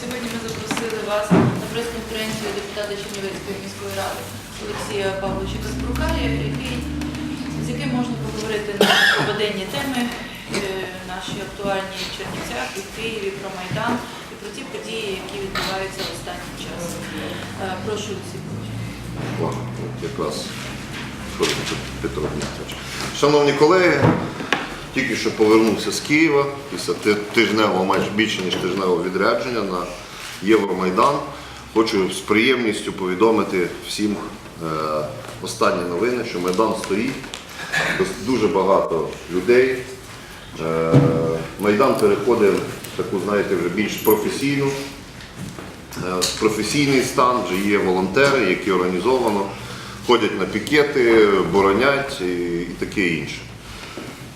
Сьогодні ми запросили вас на прес-конференцію депутата Чернівецької міської ради Олексія Павловича Каспрука, який, з яким можна поговорити на буденні теми, е, наші актуальні в Чернівцях і в Києві про Майдан і про ті події, які відбуваються останнім часом. Е, Прошу Олексій Павлович. Шановні колеги, тільки що повернувся з Києва після тижневого, майже більше ніж тижневого відрядження на Євромайдан. Хочу з приємністю повідомити всім е, останні новини, що Майдан стоїть, дуже багато людей. Е, Майдан переходить в таку, знаєте, вже більш професійну Е, професійний стан, вже є волонтери, які організовано ходять на пікети, боронять і, і таке інше.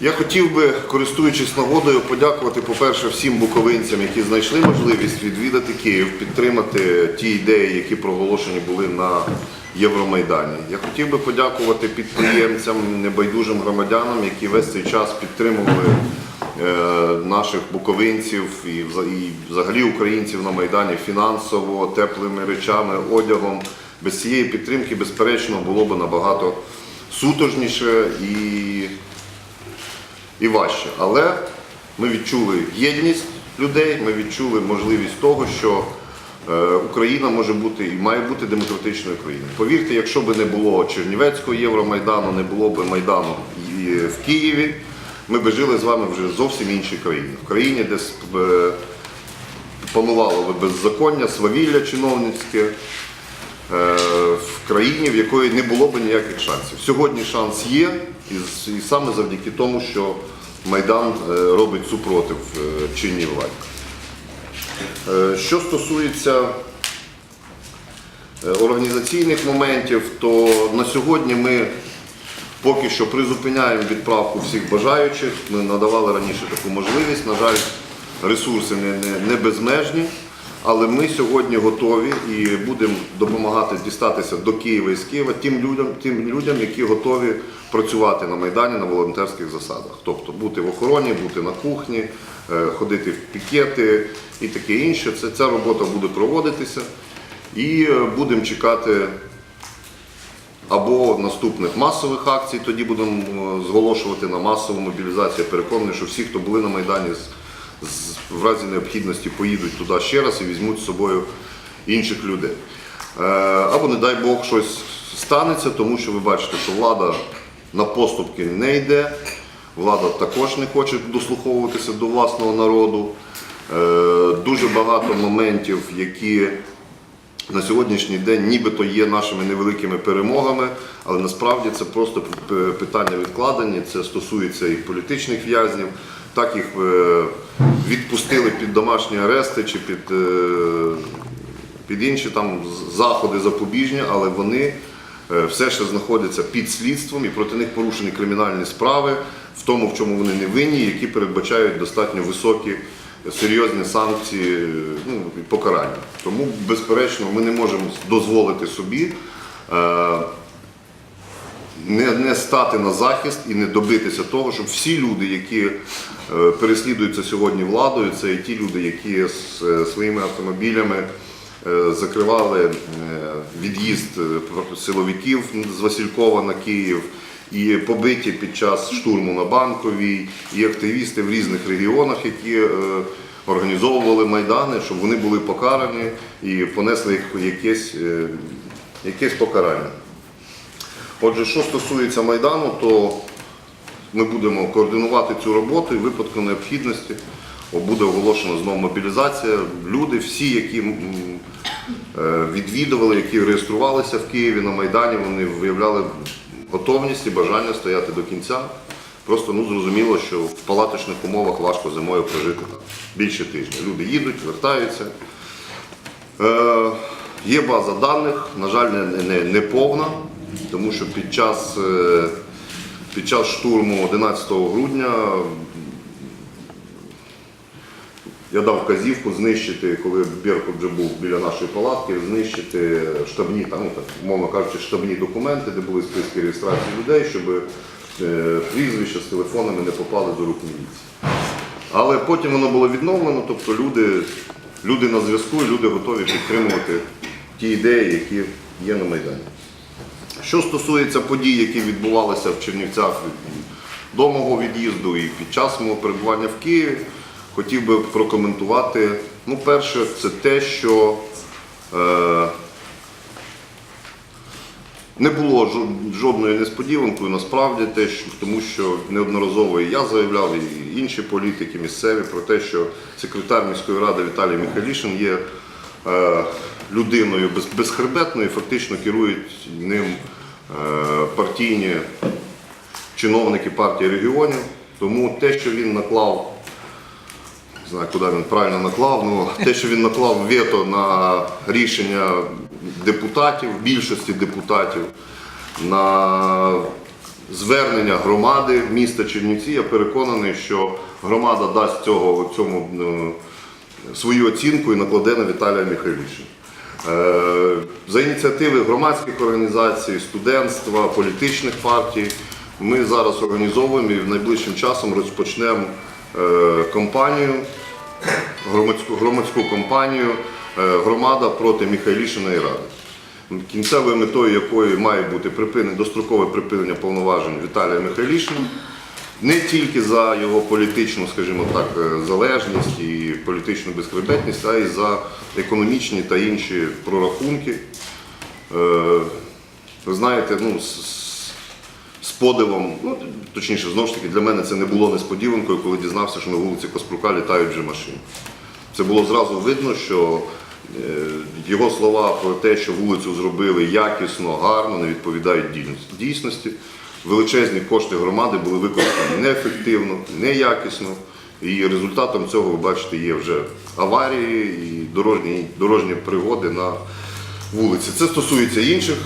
Я хотів би, користуючись нагодою, подякувати, по-перше, всім буковинцям, які знайшли можливість відвідати Київ, підтримати ті ідеї, які проголошені були на Євромайдані. Я хотів би подякувати підприємцям, небайдужим громадянам, які весь цей час підтримували е, наших буковинців і взагалі українців на Майдані фінансово, теплими речами, одягом. Без цієї підтримки, безперечно, було б набагато сутожніше і і важче. Але ми відчули єдність людей, ми відчули можливість того, що е, Україна може бути і має бути демократичною країною. Повірте, якщо б не було Чернівецького Євромайдану, не було б Майдану в Києві, ми б жили з вами вже зовсім іншій країні. В країні, де е, панувало би беззаконня, свавілля чиновницьке. Е, в країні, в якої не було б ніяких шансів. Сьогодні шанс є, і, саме завдяки тому, що Майдан е, робить супротив е, чинній владі. Що стосується організаційних моментів, то на сьогодні ми поки що призупиняємо відправку всіх бажаючих. Ми надавали раніше таку можливість. На жаль, ресурси не безмежні. Але ми сьогодні готові і будемо допомагати дістатися до Києва і з Києва тим людям, тим людям, які готові працювати на Майдані на волонтерських засадах. Тобто бути в охороні, бути на кухні, е, ходити в пікети і таке інше. Це, ця робота буде проводитися. І е, будемо чекати або наступних масових акцій, тоді будемо е, зголошувати на масову мобілізацію. Переконаний, що всі, хто були на Майдані, в разі необхідності поїдуть туди ще раз і візьмуть з собою інших людей. Е, Або, не дай Бог, щось станеться, тому що ви бачите, що влада на поступки не йде, влада також не хоче дослуховуватися до власного народу. Е, Дуже багато моментів, які на сьогоднішній день нібито є нашими невеликими перемогами, але насправді це просто питання відкладення. Це стосується і політичних в'язнів. Так їх е, відпустили під домашні арести чи під, е, під інші там заходи запобіжні, але вони е, все ще знаходяться під слідством і проти них порушені кримінальні справи в тому, в чому вони не винні, які передбачають достатньо високі серйозні санкції, ну, і покарання. Тому, безперечно, ми не можемо дозволити собі не, не стати на захист і не добитися того, щоб всі люди, які е, переслідуються сьогодні владою, це і ті люди, які е, своїми автомобілями е, закривали від'їзд силовиків з Василькова на Київ, і побиті під час штурму на Банковій, і активісти в різних регіонах, які е, організовували майдани, щоб вони були покарані і понесли якесь, е, якесь покарання. Отже, що стосується Майдану, то ми будемо координувати цю роботу і в випадку необхідності буде оголошена знову мобілізація. Люди, всі, які е, відвідували, які реєструвалися в Києві на Майдані, вони виявляли готовність і бажання стояти до кінця. Просто ну, зрозуміло, що в палаточних умовах важко зимою прожити там, більше тижня. Люди їдуть, вертаються. Е, є база даних, на жаль, не, не, не повна, тому що під час, е, під час штурму 11 грудня я дав вказівку знищити, коли Беркут вже був біля нашої палатки, знищити штабні, там, ну, так, умовно кажучи, штабні документи, де були списки реєстрації людей, щоб е, прізвища з телефонами не попали до рук міліції. Але потім воно було відновлено, тобто люди люди на зв'язку, люди готові підтримувати ті ідеї, які є на Майдані. Що стосується подій, які відбувалися в Чернівцях до мого від'їзду і під час мого перебування в Києві, хотів би прокоментувати. Ну, перше, це те, що е, не було жо- жодною несподіванкою, насправді, те, що, тому що неодноразово і я заявляв, і інші політики місцеві про те, що секретар міської ради Віталій Михайлішин є людиною без, безхребетною, фактично керують ним е, партійні чиновники партії регіонів. Тому те, що він наклав не знаю, куди він правильно наклав, ну те, що він наклав вето на рішення депутатів, більшості депутатів, на звернення громади міста Чернівці, я переконаний, що громада дасть цього цьому е, свою оцінку і накладе на Віталія Михайлішина. Е, За ініціативи громадських організацій, студентства, політичних партій ми зараз організовуємо і в найближчим часом розпочнемо е, кампанію, громадську, громадську кампанію е, Громада проти Михайлішиної ради. Кінцевою метою якої має бути припинення, дострокове припинення повноважень Віталія Михайлішина не тільки за його політичну, скажімо так, е, залежність і політичну безхребетність, а й за економічні та інші прорахунки. Е, Ви знаєте, ну, з, подивом, ну, точніше, знову ж таки, для мене це не було несподіванкою, коли дізнався, що на вулиці Каспрука літають вже машини. Це було зразу видно, що е, його слова про те, що вулицю зробили якісно, гарно, не відповідають дійсності. Величезні кошти громади були використані неефективно, неякісно. І результатом цього, ви бачите, є вже аварії і дорожні, дорожні пригоди на вулиці. Це стосується інших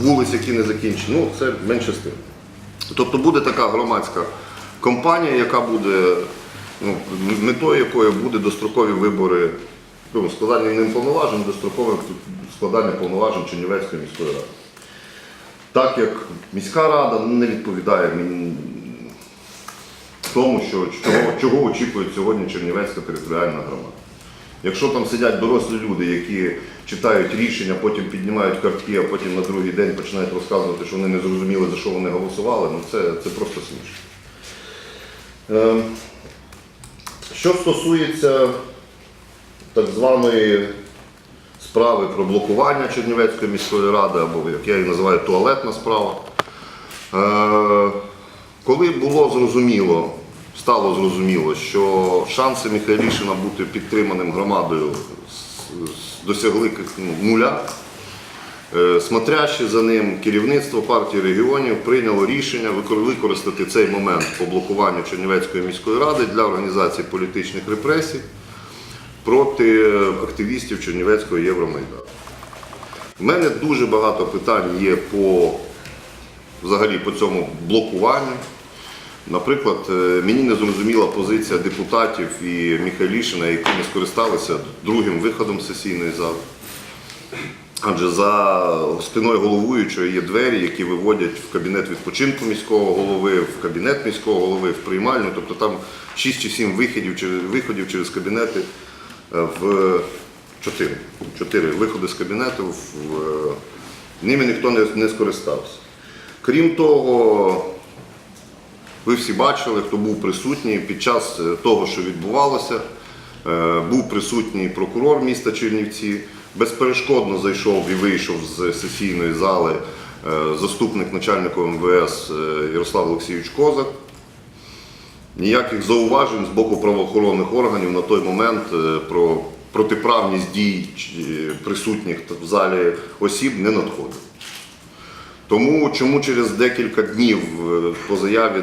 вулиць, які не закінчені. Ну, це менше з тим. Тобто буде така громадська компанія, яка буде, ну, метою якої буде дострокові вибори, ну, складання ним повноважень, дострокове складання повноважень Чернівецької міської ради. Так як міська рада ну, не відповідає тому, що, чого, чого очікує сьогодні Чернівецька територіальна громада. Якщо там сидять дорослі люди, які читають рішення, потім піднімають картки, а потім на другий день починають розказувати, що вони не зрозуміли, за що вони голосували, ну це, це просто смішно. Ем, Що стосується так званої справи про блокування Чернівецької міської ради, або як я її називаю туалетна справа. Е, Коли було зрозуміло, стало зрозуміло, що шанси Михайлішина бути підтриманим громадою досягли ну, нуля, е, смотрящі за ним керівництво партії регіонів прийняло рішення використати цей момент по блокуванню Чернівецької міської ради для організації політичних репресій проти активістів Чернівецького Євромайдану. У мене дуже багато питань є по взагалі по цьому блокуванню. Наприклад, е, мені не зрозуміла позиція депутатів і Михайлішина, які не скористалися другим виходом сесійної зали. Адже за спиною головуючого є двері, які виводять в кабінет відпочинку міського голови, в кабінет міського голови, в приймальню. Тобто там 6 чи 7 виходів через, кабінети в 4. 4 виходи з кабінету. Ними ніхто не, скористався. Крім того, ви всі бачили, хто був присутній під час е, того, що відбувалося. Е, Був присутній прокурор міста Чернівці, безперешкодно зайшов і вийшов з сесійної зали е, заступник начальника МВС Ярослав Олексійович Козак. Ніяких зауважень з боку правоохоронних органів на той момент е, про протиправність дій е, присутніх в залі осіб не надходило. Тому чому через декілька днів е, по заяві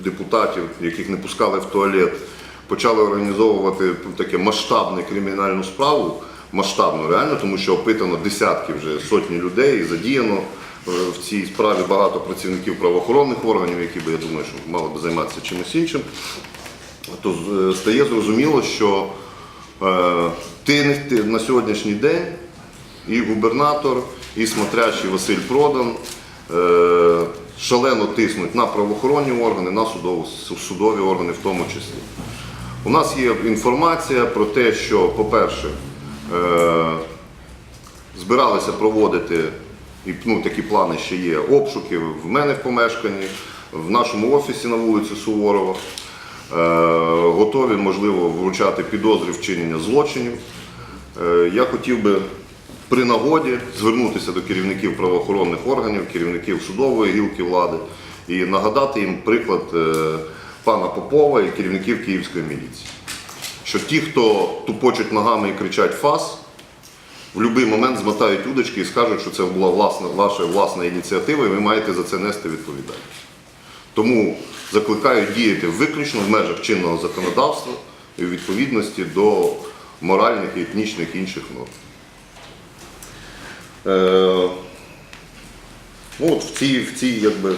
депутатів, яких не пускали в туалет, почали організовувати таке масштабне кримінальну справу, масштабну реально, тому що опитано десятки вже сотні людей задіяно в цій справі багато працівників правоохоронних органів, які би, я думаю, що мали б займатися чимось іншим, то е, стає зрозуміло, що е, ти, на сьогоднішній день і губернатор, і смотрящий Василь Продан е, шалено тиснуть на правоохоронні органи, на судові органи в тому числі. У нас є інформація про те, що, по-перше, е, збиралися проводити, і ну, такі плани ще є, обшуки в мене в помешканні, в нашому офісі на вулиці Суворова. Е, Готові, можливо, вручати підозри вчинення злочинів. Е, Я хотів би при нагоді звернутися до керівників правоохоронних органів, керівників судової гілки влади і нагадати їм приклад е, пана Попова і керівників Київської міліції. Що ті, хто тупочуть ногами і кричать фас, в будь-який момент змотають удочки і скажуть, що це була власна, ваша власна ініціатива, і ви маєте за це нести відповідальність. Тому закликаю діяти виключно в межах чинного законодавства і у відповідності до моральних і етнічних інших норм. Е, ну, от в цій, в цій якби,